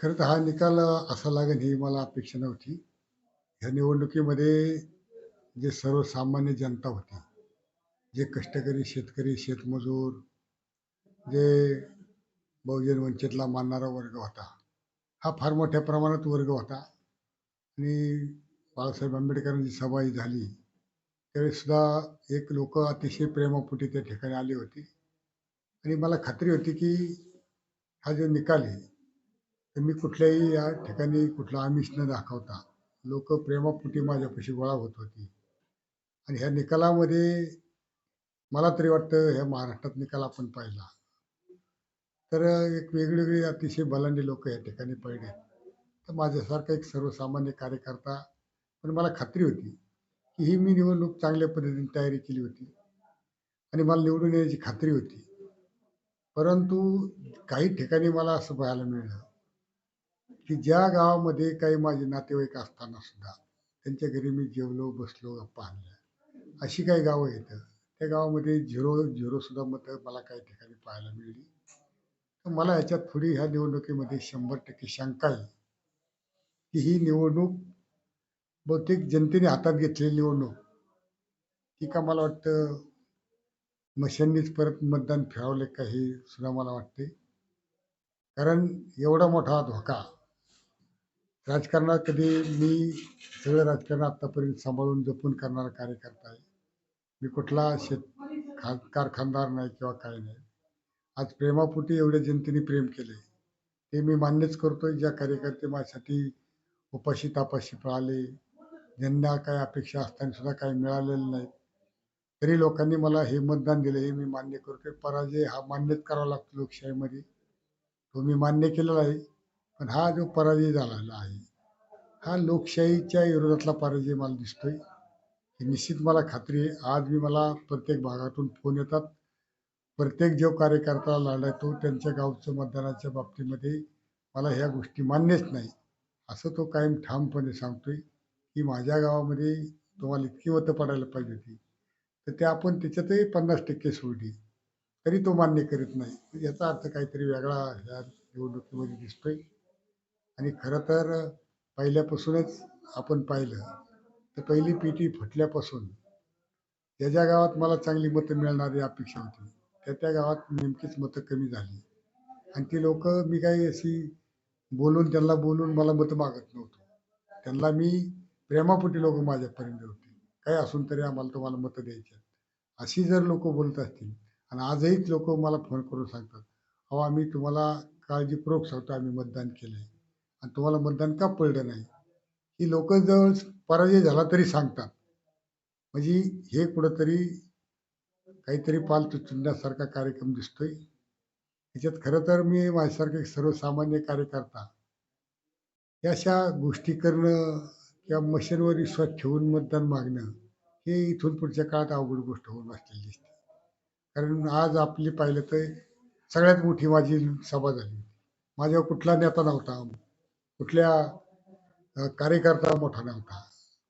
खरं तर हा निकाल असा लागेल ही मला अपेक्षा नव्हती. ह्या निवडणुकीमध्ये जे सर्वसामान्य जनता होती जे कष्टकरी शेतकरी शेतमजूर जे बहुजन वंचितला मानणारा वर्ग होता हा फार मोठ्या प्रमाणात वर्ग होता. आणि बाळासाहेब आंबेडकरांची सभा ही झाली त्यावेळीसुद्धा एक लोक अतिशय प्रेमापोटी त्या ठिकाणी आली होती. आणि मला खात्री होती की हा जो निकाल आहे तर मी कुठल्याही या ठिकाणी कुठला आमिष न दाखवता लोक प्रेमापुटी माझ्यापाशी गोळा होत होती. आणि ह्या निकालामध्ये मला तरी वाटतं ह्या महाराष्ट्रात निकाल आपण पाहिला. तर एक वेगवेगळे अतिशय बलांडी लोक या ठिकाणी पडले. तर माझ्यासारखा एक सर्वसामान्य कार्यकर्ता पण मला खात्री होती की ही मी निवडणूक चांगल्या पद्धतीने तयारी केली होती. आणि मला निवडून येण्याची खात्री होती. परंतु काही ठिकाणी मला असं पाहायला मिळालं की ज्या गावामध्ये काही माझे नातेवाईक असताना सुद्धा त्यांच्या घरी मी जेवलो बसलो गप्पा आणल्या अशी काही गावं येतं त्या गावामध्ये झिरो झिरो सुद्धा मतं मला काही ठिकाणी पाहायला मिळली. तर मला याच्यात थोडी ह्या निवडणुकीमध्ये शंभर टक्के शंका आहे. की ही निवडणूक बहुतेक जनतेने हातात घेतलेली निवडणूक. ती का मला वाटतं मशांनीच परत मतदान फिरवले का हे सुद्धा मला वाटते कारण एवढा मोठा धोका राजकारणात कधी मी सगळं राजकारण आत्तापर्यंत सांभाळून जपून करणारा कार्यकर्ता आहे. मी कुठला शेत खा कारखानदार नाही किंवा काय नाही. आज प्रेमापोटी एवढ्या जनतेने प्रेम केले ते मी मान्यच करतोय. ज्या कार्यकर्ते माझ्यासाठी उपाशी तापाशी पळाले ज्यांना काय अपेक्षा असताना सुद्धा काही मिळालेलं नाही तरी लोकांनी मला हे मतदान दिलं हे मी मान्य करतोय. पराजय हा मान्यच करावा लागतो लोकशाहीमध्ये. तो मी मान्य केलेला आहे. पण हा जो पराजय झालेला आहे हा लोकशाहीच्या विरोधातला पराजय मला दिसतोय. हे निश्चित मला खात्री आहे. आज मी मला प्रत्येक भागातून फोन येतात. प्रत्येक जो कार्यकर्ता लढतो त्यांच्या गावचं मतदानाच्या बाबतीमध्ये मला ह्या गोष्टी मान्यच नाही. असं तो कायम ठामपणे सांगतोय की माझ्या गावामध्ये तुम्हाला इतकी मतं पडायला पाहिजे होती. तर ते आपण त्याच्यातही पन्नास टक्के सोडली. तरी तो मान्य करीत नाही. याचा अर्थ काहीतरी वेगळा ह्या निवडणुकीमध्ये दिसतोय. आणि खरं तर पहिल्यापासूनच आपण पाहिलं तर पहिली पेटी फुटल्यापासून ज्या ज्या गावात मला चांगली मतं मिळणारी अपेक्षा होती त्या त्या गावात नेमकीच मतं कमी झाली. आणि ती लोक मी काही अशी बोलून त्यांना बोलून मला मतं मागत नव्हतो. त्यांना मी प्रेमापोटी लोक माझ्यापर्यंत होते. काही असून तरी आम्हाला तुम्हाला मतं द्यायची आहेत. अशी जर लोक बोलत असतील आणि आजही लोक मला फोन करून सांगतात अहो आम्ही तुम्हाला काळजीपूर्वक सांगतो आम्ही मतदान केलं आहे आणि तुम्हाला मतदान का पडलं नाही? ही लोक जवळ पराजय झाला तरी सांगतात. म्हणजे हे कुठंतरी काहीतरी पाल चुचण्यासारखा कार्यक्रम दिसतोय. त्याच्यात खरं तर मी माझ्यासारखे सर्वसामान्य कार्यकर्ता. या अशा गोष्टी करणं किंवा मशीनवर विश्वास ठेवून मतदान मागणं हे इथून पुढच्या काळात अवघड गोष्ट होऊन बसलेली दिसते. कारण आज आपली पाहिलं तर सगळ्यात मोठी माझी सभा झाली माझ्यावर कुठला नेता नव्हता. कुठल्या कार्यकर्ता मोठा नव्हता.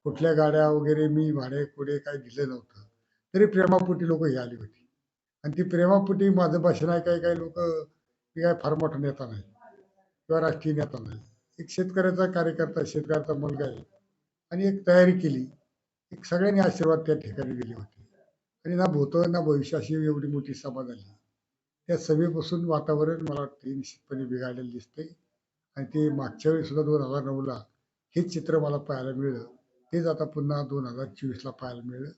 कुठल्या गाड्या वगैरे मी भाडे कुडे काय दिलं नव्हतं. तरी प्रेमापोटी लोक ही आली होती. आणि ती प्रेमापोटी माझं भाषण आहे काही काही लोक मी काय फार मोठा नेता नाही. किंवा राष्ट्रीय नेता नाही. एक शेतकऱ्याचा कार्यकर्ता शेतकऱ्याचा मुलगा आहे. आणि एक तयारी केली. एक सगळ्यांनी आशीर्वाद त्या ठिकाणी दिले होते. आणि ना भूतं ना भविष्य अशी एवढी मोठी सभा झाली. त्या सभेपासून वातावरण मला वाटते निश्चितपणे बिघाडलेलं दिसते आणि ते मागच्या वेळी सुद्धा दोन हजार नऊला हेच चित्र मला पाहायला मिळलं. तेच आता पुन्हा दोन हजार चोवीसला पाहायला मिळलं.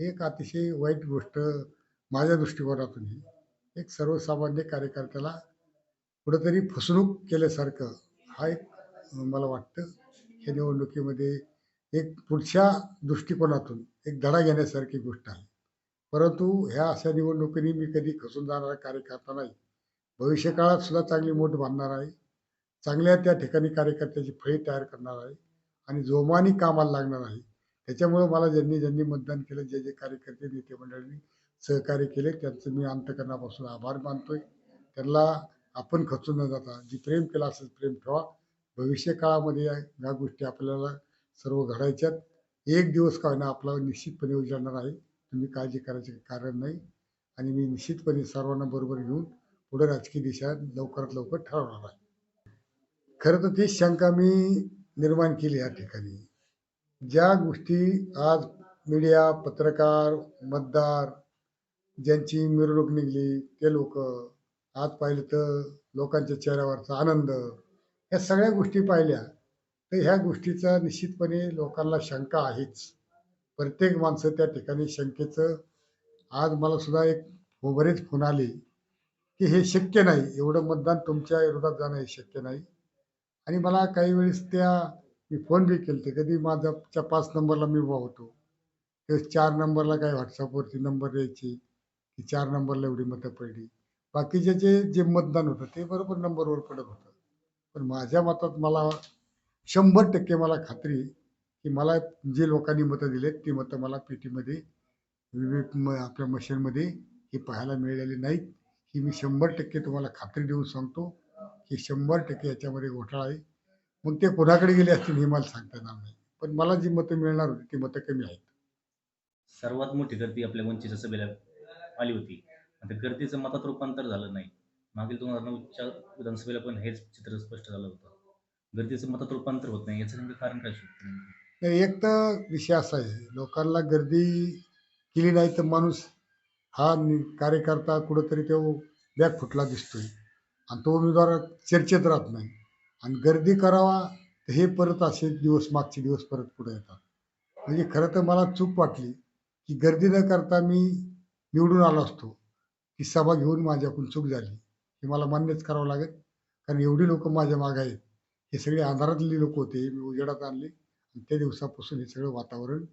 हे एक अतिशय वाईट गोष्ट माझ्या दृष्टिकोनातून ही. एक सर्वसामान्य कार्यकर्त्याला कुठंतरी फसवणूक केल्यासारखं हा एक मला वाटतं. ह्या निवडणुकीमध्ये एक पुढच्या दृष्टिकोनातून एक धडा घेण्यासारखी गोष्ट आहे. परंतु ह्या अशा निवडणुकीने मी कधी खसून जाणारा कार्यकर्ता नाही. भविष्यकाळात सुद्धा चांगली मोठ बांधणार आहे. चांगल्या त्या ठिकाणी कार्यकर्त्याची फळी तयार करणार आहे आणि जोमाने कामाला लागणार आहे. त्याच्यामुळं मला ज्यांनी ज्यांनी मतदान केलं जे जे कार्यकर्ते नेते मंडळींनी सहकार्य केले त्यांचं मी अंतकरणापासून आभार मानतोय. त्यांना आपण खचून न जाता जी प्रेम केला असं प्रेम ठेवा. भविष्य काळामध्ये या या गोष्टी आपल्याला सर्व घडायच्यात. एक दिवस का होईना आपला निश्चितपणे उजाडणार आहे. तुम्ही काळजी करायचे कारण नाही. आणि मी निश्चितपणे सर्वांना बरोबर घेऊन पुढे राजकीय दिशा लवकरात लवकर ठरवणार आहे. खरं तर ती शंका मी निर्माण केली या ठिकाणी. ज्या गोष्टी आज मीडिया पत्रकार मतदार ज्यांची मिरवणूक निघली ते लोक आज पाहिलं तर लोकांच्या चेहऱ्यावरचा आनंद या सगळ्या गोष्टी पाहिल्या तर ह्या गोष्टीचा निश्चितपणे लोकांना शंका आहेच. प्रत्येक माणसं त्या ठिकाणी शंकेचं आज मला सुद्धा एक बरेच फोन आले की हे शक्य नाही एवढं मतदान तुमच्या विरोधात जाणं हे शक्य नाही. आणि मला काही वेळेस त्या मी फोन बी केले कधी माझ्या पाच नंबरला मी उभा होतो. त्यावेळेस चार नंबरला काय व्हॉट्सअपवरती नंबर द्यायची की चार नंबरला एवढी मतं पडली. बाकीचे जे जे मतदान होतं ते बरोबर नंबरवर पडत होतं. पण माझ्या मतात मला शंभर टक्के मला खात्री की मला जे लोकांनी मतं दिलेत ती मतं मला पेटीमध्ये म आपल्या मशीनमध्ये ही पाहायला मिळालेली नाहीत. ही मी शंभर टक्के तुम्हाला खात्री देऊन सांगतो. की शंभर टक्के याच्यामध्ये घोटाळा आहे. मग ते कोणाकडे गेले असतील हे मला सांगता येणार नाही. पण मला जी मतं मिळणार होती ती मतं कमी आहेत. सर्वात मोठी गर्दी आपल्या वंचित सभेला आली होती. आणि त्या गर्दीचं मतात रूपांतर झालं नाही. मागील दोन हजार नऊच्या विधानसभेला पण हेच चित्र स्पष्ट झालं होतं. गर्दीचं मतात रूपांतर होत नाही याचं नेमकं कारण काय शकतं? एक तर विषय असा आहे. लोकांना गर्दी केली नाही तर माणूस हा कार्यकर्ता कुठंतरी तो बॅग फुटला दिसतोय. आणि तो उमेदवार चर्चेत राहत नाही. आणि गर्दी करावा तर हे परत असे दिवस मागचे दिवस परत पुढे येतात. म्हणजे खरं तर मला चूक वाटली की गर्दी न करता मी निवडून आलो असतो ती सभा घेऊन माझ्याकडून चूक झाली. हे मला मान्यच करावं लागेल. कारण एवढी लोक माझ्या माग आहेत. हे सगळे अंधारातली लोक होते. मी उजेडात आणले. आणि त्या दिवसापासून हे सगळं वातावरण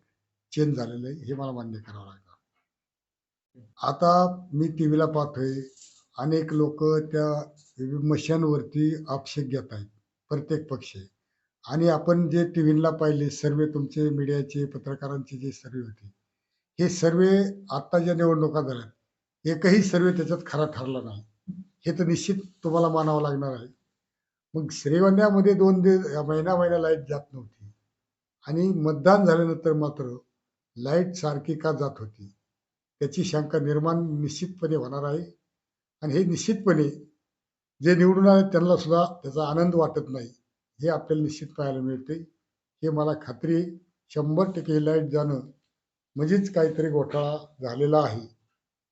चेंज झालेलं आहे. हे मला मान्य करावं लागलं आता मी टी व्हीला पाहतोय. अनेक लोक त्या मशांवरती आक्षेप घेत आहेत प्रत्येक पक्ष. आणि आपण जे टी व्हीला पाहिले सर्वे तुमचे मीडियाचे पत्रकारांचे जे सर्वे होते हे सर्वे आत्ता ज्या निवडणुका झाल्यात. एकही सर्वे त्याच्यात खरा ठरला नाही. हे तर निश्चित तुम्हाला मानावं लागणार आहे. मग श्रीगोंद्यामध्ये दोन दिवस महिना महिना लाइट जात नव्हती. आणि मतदान झाल्यानंतर मात्र लाइट सारखी का जात होती? त्याची शंका निर्माण निश्चितपणे होणार आहे. आणि हे निश्चितपणे जे निवडून आले त्यांना सुद्धा त्याचा आनंद वाटत नाही. हे आपल्याला निश्चित पाहायला मिळते. हे मला खात्री आहे. शंभर टक्के लाइट जाणं म्हणजेच काहीतरी घोटाळा झालेला आहे.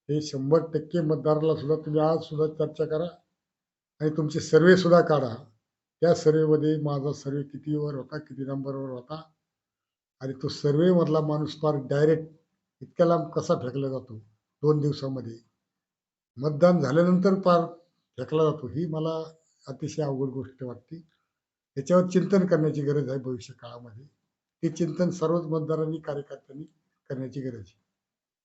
हे शंभर टक्के मतदाराला सुद्धा तुम्ही आज सुद्धा चर्चा करा आणि तुमचे सर्वे सुद्धा काढा. त्या सर्वेमध्ये माझा सर्वे कितीवर होता किती नंबरवर होता आणि तो सर्वेमधला माणूस फार डायरेक्ट इतक्या लांब कसा फेकला जातो दोन दिवसामध्ये? मतदान झाल्यानंतर फार फेकला जातो. ही मला अतिशय अवघड गोष्ट वाटते. याच्यावर चिंतन करण्याची गरज आहे भविष्य काळामध्ये. ते चिंतन सर्वच मतदारांनी कार्यकर्त्यांनी करण्याची गरज आहे.